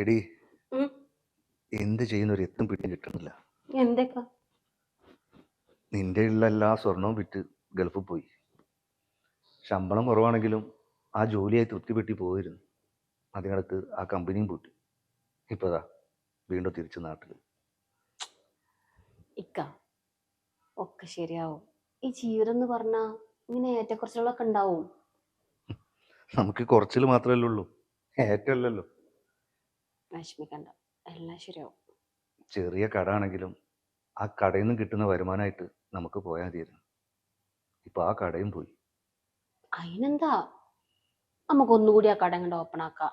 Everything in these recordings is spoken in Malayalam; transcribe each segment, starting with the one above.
എടി. എന്ത് ചെയ്യുന്ന? ഒരു എത്തും പിടിയും കിട്ടുന്നില്ല. എന്തൊക്കെ? നിന്റെ ഉള്ള എല്ലാ സ്വർണവും വിറ്റ് ഗൾഫിൽ പോയി. ശമ്പളം കുറവാണെങ്കിലും ആ ജോലിയായി തൃപ്തിപ്പെട്ടി പോയിരുന്നു. അതിനടുത്ത് ആ കമ്പനിയും പൂട്ടി. ഇപ്പതാ വീണ്ടും തിരിച്ചു നാട്ടിൽ ഇക്ക ഒക്കെ ശരിയാവും. ഈ ജീവിതം എന്ന് പറഞ്ഞാ ഇങ്ങനെ ഏറ്റക്കുറച്ചുകളൊക്കെ ഉണ്ടാവും. നമുക്ക് കുറച്ചിൽ മാത്രമല്ലേ ഉള്ളൂ. ഏറ്റമല്ലല്ലോ. വിഷമിക്കണ്ട എല്ലാം ശരിയാവും. ചെറിയ കട ആണെങ്കിലും ആ കടയിൽ നിന്ന് കിട്ടുന്ന വരുമാനമായിട്ട് നമുക്ക് പോയാൽ മതിയായിരുന്നു. ഇപ്പൊ ആ കടയും പോയി. അതിനെന്താ? നമുക്ക് ഒന്നുകൂടി ആ കട ഇങ്ങോട്ട് ഓപ്പൺ ആക്കാം.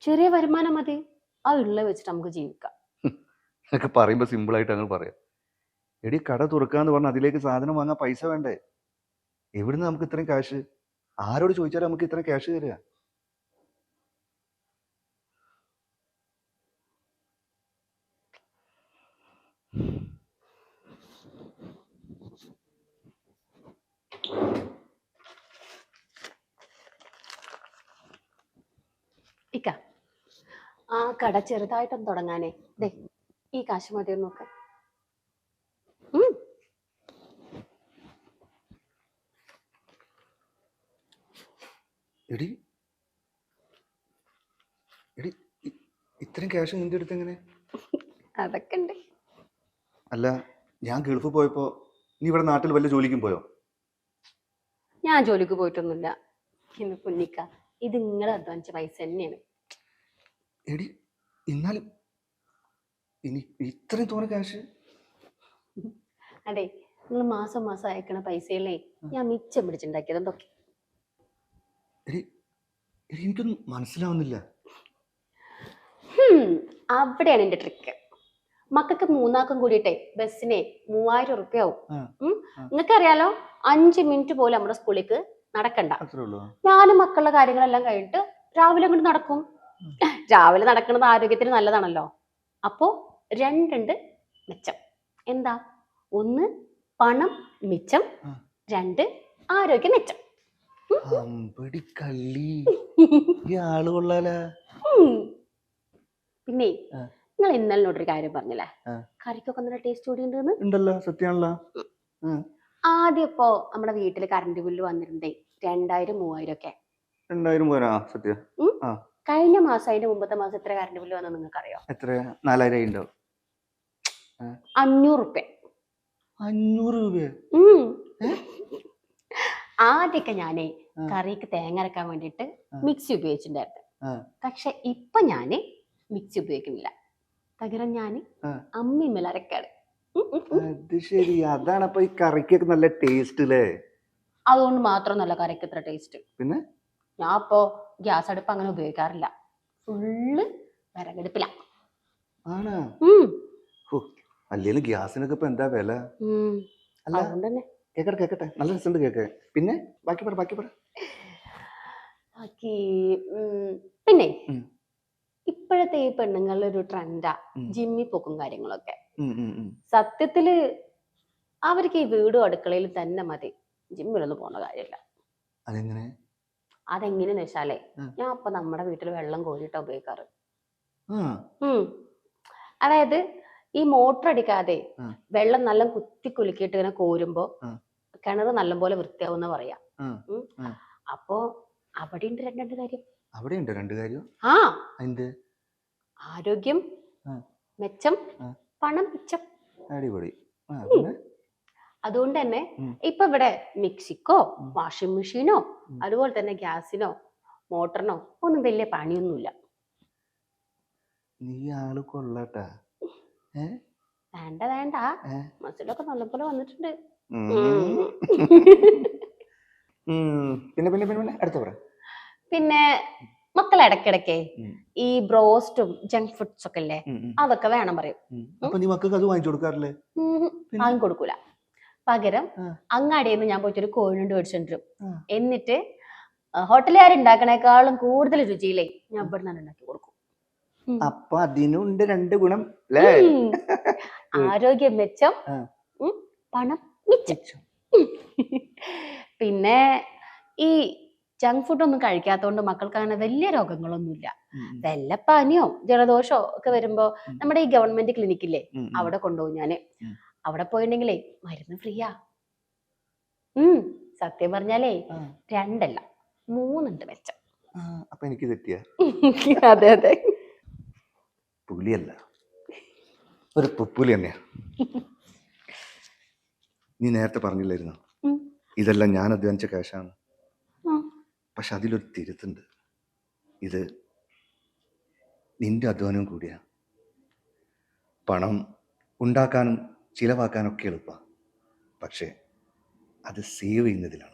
ചെറിയ വരുമാനം മതി. ആ ഉള്ള വെച്ചിട്ട് നമുക്ക് ജീവിക്കാം. എന്നൊക്കെ പറയുമ്പോൾ സിമ്പിളായിട്ട് അങ്ങ് പറയാം. എടി കട തുറക്കാന്ന് പറഞ്ഞാൽ അതിലേക്ക് സാധനം വാങ്ങാൻ പൈസ വേണ്ടേ? എവിടുന്ന് നമുക്ക് ഇത്രയും ക്യാഷ് ആരോട് ചോദിച്ചാലും നമുക്ക് ഇത്രയും ക്യാഷ് തരിക ഇക്ക. ആ കട ചെറുതായിട്ടൊന്ന് തുടങ്ങാനേ. ദേ ഈ കാശ് മതി നോക്ക. എടി. എടി ഇത്രയും ക്യാഷ് നിന്റെ അടുത്ത് എങ്ങനെ? അതൊക്കെ ഉണ്ട് അല്ല ഞാൻ ഗൾഫ് പോയപ്പോ നീ ഇവിടെ നാട്ടിൽ വല്ല ജോലിക്കും പോയോ? ഞാൻ ജോലിക്ക് പോയിട്ടൊന്നുമില്ല. ഇന്ന് പൊന്നിക്ക. ഇത് നിങ്ങളെ അധ്വാനിച്ച പൈസ തന്നെയാണ്. എടി എന്നാലും ഇനി ഇത്രയും തോന്നെ കാശ് അതെ നിങ്ങൾ മാസം മാസം അയക്കണ പൈസയല്ലേ ഞാൻ മിച്ചം പിടിച്ചുണ്ടാക്കിയത് എന്തൊക്കെ എടി എടി എനിക്കൊന്നും മനസ്സിലാവുന്നില്ല. ഹും, അവിടെയാണ് എന്റെ ട്രിക്ക് മക്കൾക്ക് മൂന്നാക്കും കൂടിയിട്ടെ ബസ്സിനെ മൂവായിരം ഉറുപ്പ്യ ആവും. നിങ്ങൾക്കറിയാലോ അഞ്ച് മിനിറ്റ് പോലും നമ്മുടെ സ്കൂളിലേക്ക് നടക്കണ്ട. ഞാനും മക്കളുടെ കാര്യങ്ങളെല്ലാം കഴിഞ്ഞിട്ട് രാവിലെ അങ്ങോട്ട് നടക്കും. രാവിലെ നടക്കുന്നത് ആരോഗ്യത്തിന് നല്ലതാണല്ലോ. അപ്പോ രണ്ടുണ്ട് മെച്ചം. എന്താ? ഒന്ന് പണം മിച്ചം രണ്ട് ആരോഗ്യ മെച്ചം. പിന്നെ. നിങ്ങൾ ഇന്നലെ ഒരു കാര്യം പറഞ്ഞില്ലേ. കറിക്കൊക്കെ നല്ല ടേസ്റ്റ് കൂടി ഉണ്ടല്ലോ സത്യാണല്ലോ. ആദ്യം ഇപ്പോ നമ്മുടെ വീട്ടിൽ കറണ്ട് ബില്ല് വന്നിട്ടുണ്ടേ രണ്ടായിരം മൂവായിരം ഒക്കെ. രണ്ടായിരം പോരാ സത്യം. കഴിഞ്ഞ മാസം അതിന്റെ മുമ്പത്തെ മാസം എത്ര കറണ്ട് ബില്ല് വന്നു നിങ്ങൾക്ക് അറിയോ എത്ര നാലായിരം ഉണ്ടാവും അഞ്ഞൂറ് റുപ്യ. അഞ്ഞൂറ് രൂപ. ആദ്യമൊക്കെ ഞാനേ. കറിക്ക് തേങ്ങ അരക്കാൻ വേണ്ടിയിട്ട് മിക്സി ഉപയോഗിച്ചിട്ടുണ്ടായിരുന്നു. പക്ഷെ ഇപ്പൊ ഞാൻ മിക്സി ഉപയോഗിക്കുന്നില്ല. പകരം ഞാൻ. അമ്മിമ്മൽ അരക്കാട്. അത് ശരി. അതാണ് അപ്പൊ ഈ കറിക്കൊക്കെ നല്ല ടേസ്റ്റ് അല്ലേ അതുകൊണ്ട് മാത്രം നല്ല കറിക്ക് ഇത്ര ടേസ്റ്റ് പിന്നെ? ഞാൻ ഇപ്പോ ഗ്യാസ് അടുപ്പ് അങ്ങനെ ഉപയോഗിക്കാറില്ല. ഫുള്ള് വിറകടുപ്പില. ആണാ? ഗ്യാസിനൊക്കെ ഇപ്പൊ എന്താ വില? അതുകൊണ്ട് തന്നെ. കേക്കട്ടെ കേക്കട്ടെ. നല്ല രസമുണ്ട് കേക്ക്. പിന്നെ ബാക്കി പറ ബാക്കി പറ. ബാക്കി പിന്നെ. ഇപ്പോഴത്തെ ഈ പെണ്ണുങ്ങളുടെ ഒരു ട്രെൻഡാ ജിമ്മി പോക്കും കാര്യങ്ങളൊക്കെ. സത്യത്തിൽ അവർക്ക് ഈ വീടും അടുക്കളയിൽ തന്നെ മതി. ജിമ്മിലൊന്നും പോണ കാര്യമില്ല. അതെങ്ങനെ? അതെങ്ങനെയാന്ന് വെച്ചാലേ ഞാൻ അപ്പൊ നമ്മുടെ വീട്ടിൽ വെള്ളം കോരിട്ടാ ഉപയോഗിക്കാറ്. അതായത് ഈ മോട്ടർ അടിക്കാതെ വെള്ളം നല്ല കുത്തി കുലുക്കിയിട്ട് ഇങ്ങനെ കോരുമ്പോ കിണറ് കിണർ നല്ലപോലെ വൃത്തിയാവുന്ന പറയാ. അപ്പോ അവിടെ ഉണ്ട് രണ്ട് രണ്ട് കാര്യം. അവിടെ ഉണ്ട് രണ്ട് കാര്യം? ആ. എന്ത്? ആരോഗ്യം മെച്ചം പണം മിച്ചം. അടിപൊളി. അതുകൊണ്ട് തന്നെ. ഇപ്പൊ ഇവിടെ മിക്സിക്കോ വാഷിംഗ് മെഷീനോ അതുപോലെ തന്നെ ഗ്യാസിനോ മോട്ടറിനോ ഒന്നും വലിയ പണിയൊന്നുമില്ല. നീ ആൾ കൊള്ളട്ടാ. വേണ്ട വേണ്ട? മസിലൊക്കെ നല്ലപോലെ വന്നിട്ടുണ്ട്. പിന്നെ പിന്നെ പിന്നെ പിന്നെ അടുത്ത പറ. പിന്നെ മക്കൾ ഇടക്കിടക്കേ ഈ ബ്രോസ്റ്റും ജങ്ക് ഫുഡ്സ് ഒക്കെ ഉം, അതൊക്കെ വേണം പറയും. അപ്പൊ നീ മക്കൾക്ക് അത് വാങ്ങിച്ചു കൊടുക്കാറില്ലേ? പിന്നെ? വാങ്ങി കൊടുക്കൂല. പകരം അങ്ങാടിയിൽ നിന്ന് ഞാൻ പോയിട്ട് ഒരു കോഴിനുണ്ട് മേടിച്ചോണ്ടിരും എന്നിട്ട് ഹോട്ടലുകാർ ഉണ്ടാക്കണേക്കാളും കൂടുതൽ രുചിയിലേ ഞാൻ ഇവിടെ നിന്ന് ഉണ്ടാക്കി കൊടുക്കും. അപ്പൊ അതിനുണ്ട് രണ്ട് ഗുണം ആരോഗ്യ മെച്ചം പണം മിച്ചം. പിന്നെ ഈ ജങ്ക് ഫുഡ് ഒന്നും കഴിക്കാത്തതുകൊണ്ട് മക്കൾക്ക് അങ്ങനെ വലിയ രോഗങ്ങളൊന്നുമില്ല. വല്ല പനിയോ ജലദോഷോ ഒക്കെ വരുമ്പോ നമ്മുടെ ഈ ഗവൺമെന്റ് ക്ലിനിക്കില്ലേ അവിടെ കൊണ്ടുപോകും ഞാൻ. അവിടെ പോയിണ്ടെങ്കിലേ മരുന്ന് ഫ്രീയാ. ഉം സത്യം പറഞ്ഞാലേ രണ്ടല്ല മൂന്നുണ്ട് മെച്ചം. അപ്പൊ എനിക്ക് തെറ്റിയ? അതെ അതെ. പുലിയല്ല ഒരു പുപ്പുലി തന്നെയാ നീ നേരത്തെ പറഞ്ഞില്ലായിരുന്നു. ഇതെല്ലാം ഞാൻ അധ്വാനിച്ച കാശാണ്. പക്ഷെ അതിലൊരു തിരുത്തുണ്ട്. ഇത് നിന്റെ അധ്വാനം കൂടിയാണ് പണം ഉണ്ടാക്കാനും ചിലവാക്കാനൊക്കെ എളുപ്പമാണ് പക്ഷേ അത് സേവ് ചെയ്യുന്നതിലാണ്.